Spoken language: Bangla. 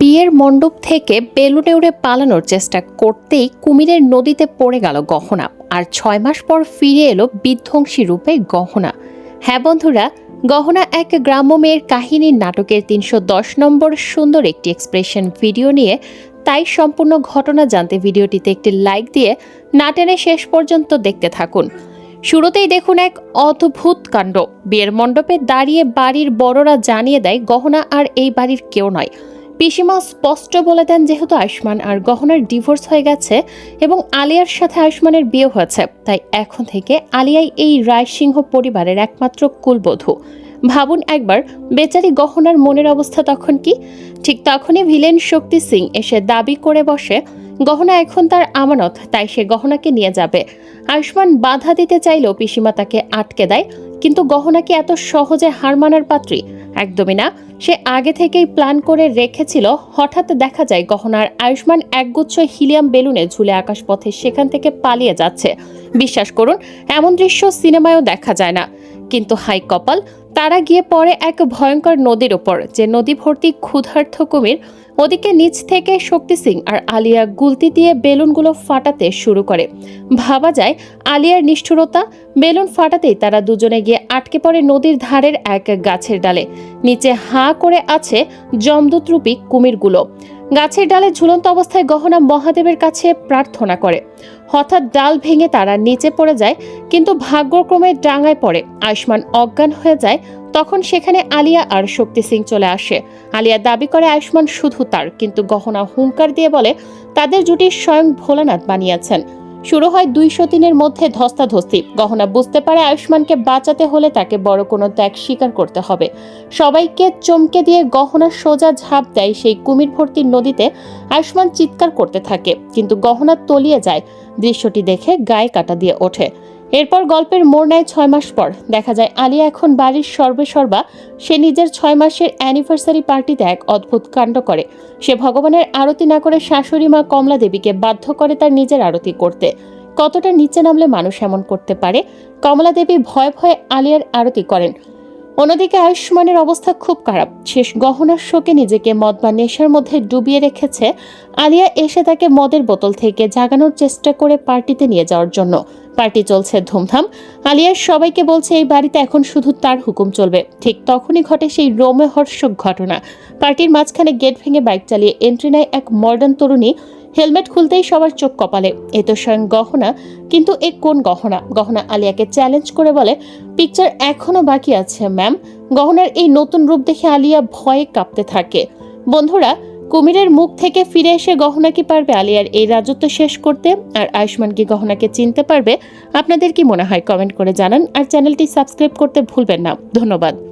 বিয়ের মণ্ডপ থেকে বেলুনে উড়ে পালানোর চেষ্টা করতেই কুমিরের নদীতে পড়ে গেল গহনা আর ছয় মাস পর ফিরে এলো বিধ্বংসী রূপে গহনা। হ্যাঁ বন্ধুরা, গহনা এক গ্রাম্য মেয়ের কাহিনীর নাটকের তিনশো দশ নম্বর সুন্দর একটি এক্সপ্রেশন ভিডিও নিয়ে তাই সম্পূর্ণ ঘটনা জানতে ভিডিওটিতে একটি লাইক দিয়ে না টেনে শেষ পর্যন্ত দেখতে থাকুন। শুরুতেই দেখুন এক অদ্ভুত কাণ্ড। বিয়ের মণ্ডপে দাঁড়িয়ে বাড়ির বড়রা জানিয়ে দেয়, গহনা আর এই বাড়ির কেউ নয়। পিসিমা স্পষ্ট বলে দেন যেহেতু আয়ুষ্মান আর গহনার ডিভোর্স হয়ে গেছে এবং আলিয়ার সাথে আয়ুষ্মানের বিয়ে হয়েছে, তাই এখন থেকে আলিয়াই এই রায়সিংহ পরিবারের একমাত্র কুলবধূ। ভাবুন একবার, বেচারি গহনার মনের অবস্থা তখন কি? ঠিক তখনই ভিলেন শক্তি সিং এসে দাবি করে বসে, গহনা এখন তার আমানত, তাই সে গহনাকে নিয়ে যাবে। আয়ুষ্মান বাধা দিতে চাইলেও পিসিমা তাকে আটকে দেয় কিন্তু গহনা কি এত সহজে হার মানার পাত্রী? একদমই না। সে আগে থেকেই প্ল্যান করে রেখেছিল, হঠাৎ দেখা যায় গহনার আয়ুষ্মান একগুচ্ছ হিলিয়াম বেলুনে ঝুলে আকাশপথে সেখান থেকে পালিয়ে যাচ্ছে। বিশ্বাস করুন, এমন দৃশ্য সিনেমায়ও দেখা যায় না। কিন্তু হাই কপাল তারা গিয়ে পড়ে এক ভয়ঙ্কর নদীর ওপর যে নদী ভর্তি ক্ষুধার্থ কুমির। ওদিকে নিচ থেকে শক্তি সিং আর আলিয়া গুলতি দিয়ে বেলুনগুলো ফাটাতে শুরু করে। ভাবা যায়, আলিয়ার নিষ্ঠুরতা, বেলুন ফাটাতেই তারা দুজনে গিয়ে আটকে পড়ে নদীর ধারের এক গাছের ডালে। নিচে হাঁ করে আছে জমদূতরূপী কুমিরগুলো। গাছের ডালে ঝুলন্ত অবস্থায় গহনা মহাদেবের কাছে প্রার্থনা করে। হঠাৎ ডাল ভেঙে তারা নিচে পড়ে যায়, কিন্তু ভাগ্যক্রমে ডাঙায় পড়ে। আয়ুষ্মান অজ্ঞান হয়ে যায়, তখন সেখানে আলিয়া আর শক্তি সিং চলে আসে। আলিয়া দাবি করে আয়ুষ্মান শুধু তার, কিন্তু গহনা হুঙ্কার দিয়ে বলে, তাদের জুটি স্বয়ং ভোলানাথ বানিয়েছেন। শুরু হয় দুইশো দিনের মধ্যে ধস্তাধস্তি। গহনা বুঝতে পারে আয়ুষ্মানকে বাঁচাতে হলে তাকে বড় কোনো ত্যাগ স্বীকার করতে হবে। সবাইকে চমকে দিয়ে গহনা সোজা ঝাঁপ দেয় সেই কুমির ভর্তি নদীতে আয়ুষ্মান চিৎকার করতে থাকে। কিন্তু গহনা তলিয়ে যায়। দৃশ্যটি দেখে গায়ে কাটা দিয়ে ওঠে। এরপর গল্পের মোড় নেয় ছয় মাস পর। দেখা যায়, আলিয়া এখন বাড়ির সর্বে সর্বা। সে নিজের ছয় মাসের অ্যানিভার্সারি পার্টিতে এক অদ্ভুত কাণ্ড করে। সে ভগবানের আরতি না করে শাশুড়ি মা কমলা দেবীকে বাধ্য করে তার নিজের আরতি করতে। কতটা নিচে নামলে মানুষ এমন করতে পারে? কমলা দেবী ভয় ভয়ে আলিয়ার আরতি করেন। অন্যদিকে আয়ুষ্মানের অবস্থা খুব খারাপ। শেষ গহনার শোকে নিজেকে মদ বা নেশার মধ্যে ডুবিয়ে রেখেছে। আলিয়া এসে তাকে মদের বোতল থেকে জাগানোর চেষ্টা করে পার্টিতে নিয়ে যাওয়ার জন্য। পার্টি চলছে ধুমধাম। আলিয়ার সবাইকে বলছে, এই বাড়িতে এখন শুধু তার হুকুম চলবে। ঠিক তখনই ঘটে সেই রোমহর্ষক ঘটনা। পার্টির মাঝখানে গেট ভেঙে বাইক চালিয়ে এন্ট্রি নেয় এক মডার্ন তরুণী। হেলমেট খুলতেই সবার চোখ কপালে। এ তো স্বয়ং গহনা, কিন্তু এ কোন গহনা? গহনা আলিয়াকে চ্যালেঞ্জ করে বলে পিকচার এখনও বাকি আছে ম্যাম গহনার এই নতুন রূপ দেখে আলিয়া ভয়ে কাঁপতে থাকে। বন্ধুরা, কুমিরের মুখ থেকে ফিরে এসে গহনা কি পারবে আলিয়ার এই রাজত্ব শেষ করতে? আর আয়ুষ্মান কি গহনাকে চিনতে পারবে? আপনাদের কি মনে হয়? কমেন্ট করে জানান। আর চ্যানেলটি সাবস্ক্রাইব করতে ভুলবেন না। ধন্যবাদ।